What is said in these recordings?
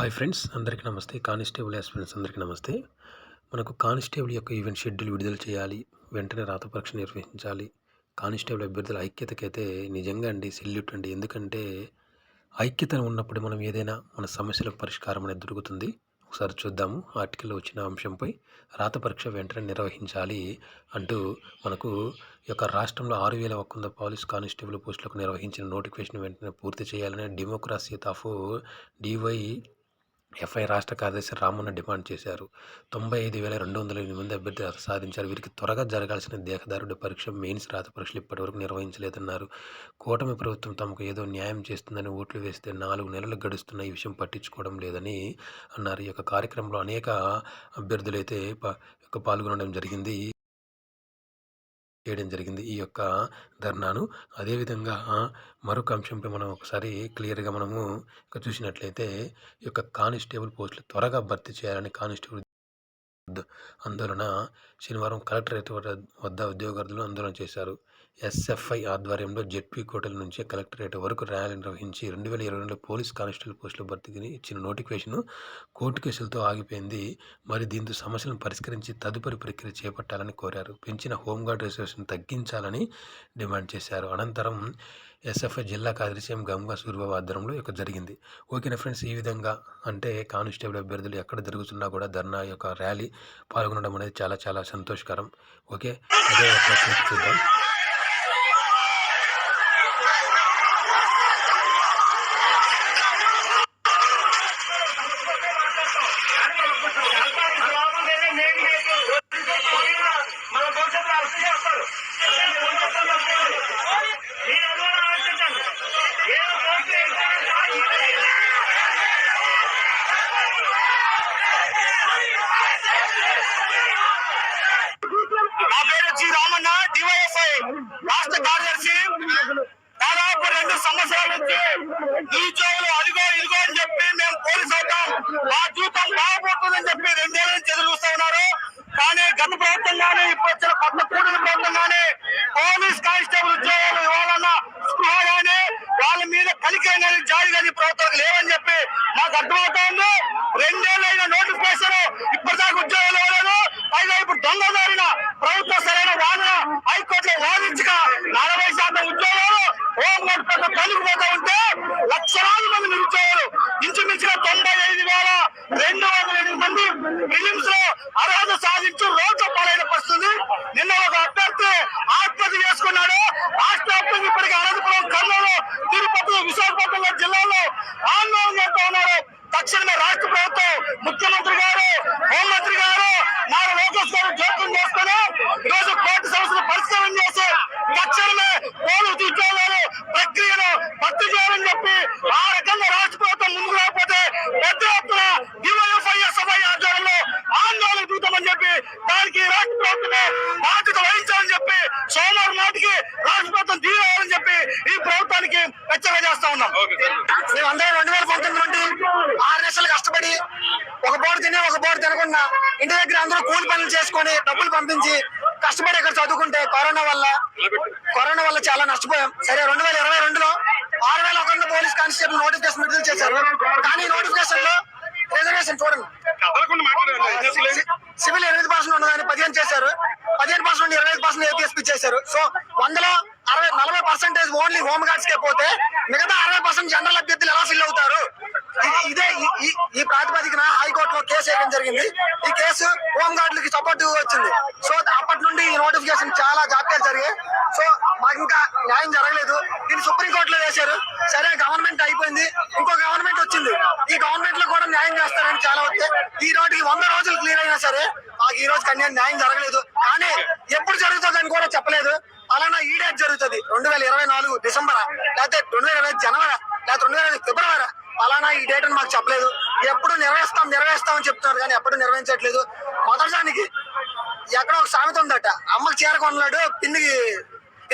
Hi friends అందరికీ నమస్తే. Constable friends అందరికీ నమస్తే. మనకు కానిస్టేబుల్ యొక్క ఈవెంట్ షెడ్యూల్ విడుదల చేయాలి వెంటనే రాత పరీక్ష నిర్వహించాలి. కానిస్టేబుల్ అభ్యర్థుల ఐక్యతకైతే నిజంగా అండి సెల్యూట్ అండి. ఎందుకంటే ఐక్యత ఉన్నప్పుడు మనం ఏదైనా మన సమస్యలకు పరిష్కారం అనేది దొరుకుతుంది. ఒకసారి చూద్దాము ఆర్టికల్లో వచ్చిన అంశంపై రాత పరీక్ష వెంటనే నిర్వహించాలి అంటూ మనకు ఈ యొక్క రాష్ట్రంలో ఆరు వేల ఒక్క వంద పోలీస్ కానిస్టేబుల్ పోస్టులకు నిర్వహించిన నోటిఫికేషన్ వెంటనే పూర్తి చేయాలని డెమోక్రసీ ఆఫ్ డివై ఎఫ్ఐ రాష్ట్ర కార్యదర్శి రామన్న డిమాండ్ చేశారు. తొంభై ఐదు వేల రెండు వందల ఎనిమిది మంది అభ్యర్థులు సాధించారు. వీరికి త్వరగా జరగాల్సిన దేహదారుడి పరీక్ష మెయిన్స్ రాత పరీక్షలు ఇప్పటివరకు నిర్వహించలేదన్నారు. కూటమి ప్రభుత్వం తమకు ఏదో న్యాయం చేస్తుందని ఓట్లు వేస్తే నాలుగు నెలలు గడుస్తున్న ఈ విషయం పట్టించుకోవడం లేదని అన్నారు. ఈ యొక్క కార్యక్రమంలో అనేక అభ్యర్థులైతే ప- పాల్గొనడం జరిగింది. చేయడం జరిగింది ఈ యొక్క ధర్నాను. అదేవిధంగా మరొక అంశంపై మనం ఒకసారి క్లియర్గా మనము చూసినట్లయితే ఈ యొక్క కానిస్టేబుల్ పోస్టులు త్వరగా భర్తీ చేయాలని కానిస్టేబుల్ ఆందోళన శనివారం కలెక్టరేట్ వద్ద వద్ద ఉద్యోగార్థులు ఆందోళన చేశారు. ఎస్ఎఫ్ఐ ఆధ్వర్యంలో జెడ్పీ కోటల నుంచి కలెక్టరేట్ వరకు ర్యాలీ నిర్వహించి రెండు వేల ఇరవై రెండులో పోలీస్ కానిస్టేబుల్ పోస్టుల భర్తీకి ఇచ్చిన నోటిఫికేషన్ కోర్టు కేసులతో ఆగిపోయింది. మరి దీంతో సమస్యలను పరిష్కరించి తదుపరి ప్రక్రియ చేపట్టాలని కోరారు. పెంచిన హోంగార్డ్ రిజర్వేషన్ తగ్గించాలని డిమాండ్ చేశారు. అనంతరం ఎస్ఎఫ్ఐ జిల్లా కార్యదర్శి గంగా సూర్యబాబు ఆధ్వర్యంలో ఇక జరిగింది. ఓకేనా ఫ్రెండ్స్ ఈ విధంగా అంటే కానిస్టేబుల్ అభ్యర్థులు ఎక్కడ జరుగుతున్నా కూడా ధర్నా యొక్క ర్యాలీ పాల్గొనడం అనేది చాలా చాలా సంతోషకరం. ఓకే అదే ఒక చూద్దాం మన భవిష్యత్తులో అరెస్ట్ చేస్తారు మీరు అందరూ ఆలోచించండి ఏదో పోస్ట్ నా పేరు జి రామన్న డివైఎస్ఐ రాష్ట్ర కార్యదర్శి. దాదాపు రెండు సంవత్సరాల నుంచి నిరుద్యోగులు అదిగో ఇదిగో అని చెప్పి మేము పోలీసు అవుతాం మా జీవితం బాగుపోతుందని చెప్పి రెండేళ్ళ నుంచి ఎదురు చూస్తా ఉన్నారు. కానీ గత ప్రభుత్వం కానీ ఇప్పుడు వచ్చిన కొత్త కూడిన ప్రభుత్వం కానీ పోలీస్ కానిస్టేబుల్ ఉద్యోగాలు ఇవ్వాలన్నా మీద కానీ జారీ కానీ ప్రభుత్వాలకు లేవని చెప్పి నాకు అర్థమవుతోంది రెండేళ్ళైన నోటిఫికేషన్ ఇప్పటిదాకా ఉద్యోగాలు ఇవ్వలేదు. పైగా ఇప్పుడు దొంగదారిన ప్రభుత్వం సరైన వాదన హైకోర్టులో వాదించక నలభై శాతం ఉద్యోగాలు హోంవర్క్ పక్క కలిగిపోతూ ఉంటే లక్షలాది మంది నిరుద్యోగులు ఇంచుమించుగా తొంభై ఐదు వేల రెండు వందల ఎనిమిది మంది ఫిలిమ్స్లో అర్హత సాధించి రోడ్డు పాలైన పరిస్థితి. నిన్న ఒక అభ్యర్థి ఆత్మహత్య చేసుకున్నాడు రాష్ట్ర వ్యాప్తంగా ఇప్పటికీ అనంతపురం కర్నూలు తిరుపతి విశాఖపట్నం జిల్లాలో ఆందోళన చేస్తూ ఉన్నారు తక్షణమే రాష్ట్ర ప్రభుత్వం ముఖ్యమంత్రి గారు హోంమంత్రి గారు నారా లోకేష్ గారు జోక్యం చేసుకుని ఈరోజు కోర్టు సమస్యలు పరిష్కారం చేసి తక్షణమే పోలీసు ఉద్యోగాలు ప్రక్రియను భర్తీ చేయాలని చెప్పి ఆ రకంగా రాష్ట్ర ప్రభుత్వం ముందుకు రాకపోతే పెద్ద ఎత్తున డివైఎఫ్ఐఎస్ఎఫ్ఐ ఆధ్వర్యంలో ఆందోళన దిగుతామని చెప్పి దానికి రాష్ట్ర ప్రభుత్వమే బాధ్యత వహించాలని చెప్పి సోమవారం నాటికి రాష్ట్ర ప్రభుత్వం తీయాలని చెప్పి ఈ హెచ్చరిక చేస్తా ఉన్నాం. మేమందరం రెండు వేల పంతొమ్మిది నుండి ఆరు నెలలు కష్టపడి ఒక బోర్డు తిని ఒక బోర్డు తినకుండా ఇంటి దగ్గర అందరూ కూలి పనులు చేసుకొని డబ్బులు పంపించి కష్టపడి ఇక్కడ చదువుకుంటే కరోనా వల్ల కరోనా వల్ల చాలా నష్టపోయాం. సరే రెండు వేల ఇరవై రెండులో ఆరు వేల ఒక పోలీస్ కానిస్టేబుల్ నోటిఫికేషన్ విడుదల చేశారు. కానీ నోటిఫికేషన్లో రిజర్వేషన్ చూడండి. సివిల్ ఎనిమిది పర్సెంట్ ఉన్నదాన్ని పదిహేను చేశారు. పదిహేను పర్సెంట్ నుండి ఇరవై ఐదు పర్సెంట్ ఏపీఎస్పీ చేశారు. సో వందలో అరవై నలభై పర్సెంటేజ్ ఓన్లీ హోమ్ గార్డ్స్ కే పోతే మిగతా అరవై పర్సెంట్ జనరల్ అభ్యర్థులు ఎలా ఫిల్ అవుతారు? ఇది- ఈ ప్రాతిపదికన హైకోర్టులో కేసు వేయడం జరిగింది. ఈ కేసు హోమ్ గార్డులకి సపోర్ట్ వచ్చింది. సో అప్పటి నుండి ఈ నోటిఫికేషన్ చాలా జాప్యాలు జరిగాయి. సో మాకు ఇంకా న్యాయం జరగలేదు. దీన్ని సుప్రీంకోర్టులో వేశారు. సరే గవర్నమెంట్ అయిపోయింది. ఇంకో గవర్నమెంట్ వచ్చింది. న్యాయం చేస్తారని చాలా వస్తే ఈ రోజుకి వంద రోజులు క్లియర్ అయినా సరే మాకు ఈ రోజు కన్యా న్యాయం జరగలేదు. కానీ ఎప్పుడు జరుగుతుందని కూడా చెప్పలేదు. అలానా ఈ డేట్ జరుగుతుంది. రెండు వేల ఇరవై నాలుగు డిసెంబర్ లేకపోతే రెండు వేల ఇరవై జనవరి లేకపోతే రెండు వేల ఇరవై ఫిబ్రవరి. అలానా ఈ డేట్ అని మాకు చెప్పలేదు. ఎప్పుడు నిర్వహిస్తాం నిర్వహిస్తాం అని చెప్తున్నారు కానీ ఎప్పుడు నిర్వహించట్లేదు మొదటిదానికి ఎక్కడో ఒక సామెత ఉందట. అమ్మకి చీర కొన్నాడు పిన్నికి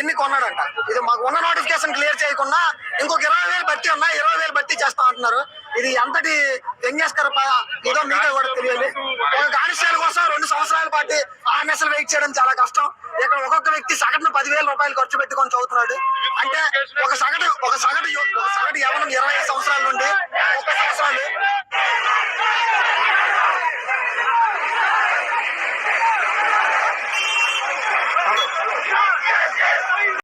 ఎన్ని కొన్నాడంట? ఇది మాకు ఉన్న నోటిఫికేషన్ క్లియర్ చేయకుండా ఇంకొక ఇరవై వేలు బట్టి ఉన్నా ఇరవై వేలు బట్టి చేస్తా అంటున్నారు. ఇది ఎంతటి వ్యంగ్యాస్కర ఇదో ఏదో మీకే కూడా తెలియాలి. ఒక కానిస్టేబుల్ కోసం రెండు సంవత్సరాల పాటు ఆర్ఎస్ఎల్ వెయిట్ చేయడం చాలా కష్టం. ఇక్కడ ఒక్కొక్క వ్యక్తి సగటున పదివేల రూపాయలు ఖర్చు పెట్టుకొని చదువుతున్నాడు. అంటే ఒక సగటు ఒక సగటు ఒక సగటు యవనం ఇరవై ఐదు సంవత్సరాల నుండి ఒక సంవత్సరాలు